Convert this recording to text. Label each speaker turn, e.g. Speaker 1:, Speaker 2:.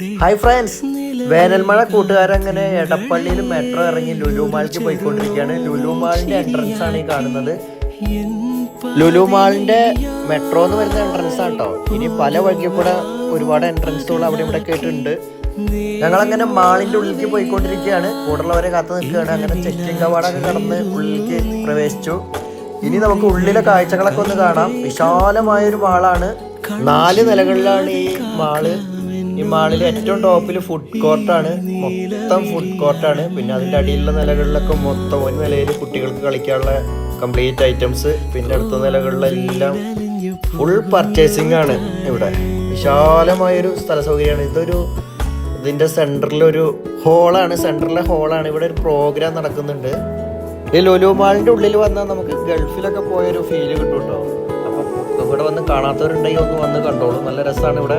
Speaker 1: Hi friends വേനൽമഴ കൂട്ടുകാരങ്ങനെ എടപ്പള്ളിയിൽ metro ഇറങ്ങി ലുലു മാളിലേക്ക് പോയിക്കൊണ്ടിരിക്കുകയാണ്. ലുലുമാളിന്റെ എൻട്രൻസ് ആണ് ഈ കാണുന്നത്. ലുലുമാളിന്റെ മെട്രോ എന്ന് വരുന്ന എൻട്രൻസ് ആണ് കേട്ടോ ഇനി പല വഴിക്ക് കൂടെ ഒരുപാട് എൻട്രൻസുകൾ അവിടെ ഇവിടെ കേട്ടിട്ടുണ്ട്. ഞങ്ങളങ്ങനെ മാളിന്റെ ഉള്ളിലേക്ക് പോയിക്കൊണ്ടിരിക്കുകയാണ്. കൂടുതലുള്ളവരെ കാത്തു നിൽക്കുകയാണ്. അങ്ങനെ ചെക്കിംഗ് കവാടൊക്കെ കടന്ന് ഉള്ളിലേക്ക് പ്രവേശിച്ചു. ഇനി നമുക്ക് ഉള്ളിലെ കാഴ്ചകളൊക്കെ ഒന്ന് കാണാം. വിശാലമായ ഒരു മാളാണ് നാല് നിലകളിലാണ് ഈ മാൾ ഈ മാളിൽ ഏറ്റവും ടോപ്പിൽ ഫുഡ് കോർട്ടാണ് മൊത്തം ഫുഡ് കോർട്ടാണ് പിന്നെ അതിന്റെ അടിയിലുള്ള നിലകളിലൊക്കെ മൊത്തം ഒരു നിലയിൽ കുട്ടികൾക്ക് കളിക്കാനുള്ള കംപ്ലീറ്റ് ഐറ്റംസ് പിന്നെ അടുത്ത നിലകളിലെല്ലാം ഫുൾ പർച്ചേസിംഗ് ആണ് ഇവിടെ. വിശാലമായൊരു സ്ഥല സൗകര്യമാണ് ഇതൊരു ഇതിന്റെ സെന്ററിലൊരു ഹോളാണ് സെന്ററിലെ ഹോളാണ് ഇവിടെ ഒരു പ്രോഗ്രാം നടക്കുന്നുണ്ട്. ഈ ലുലു മാളിന്റെ ഉള്ളിൽ വന്നാൽ നമുക്ക് ഗൾഫിലൊക്കെ പോയൊരു ഫീൽ കിട്ടും കേട്ടോ അപ്പം ഇവിടെ വന്ന് കാണാത്തവരുണ്ടെങ്കിൽ ഒന്ന് വന്ന് കണ്ടോളൂ. നല്ല രസമാണ് ഇവിടെ.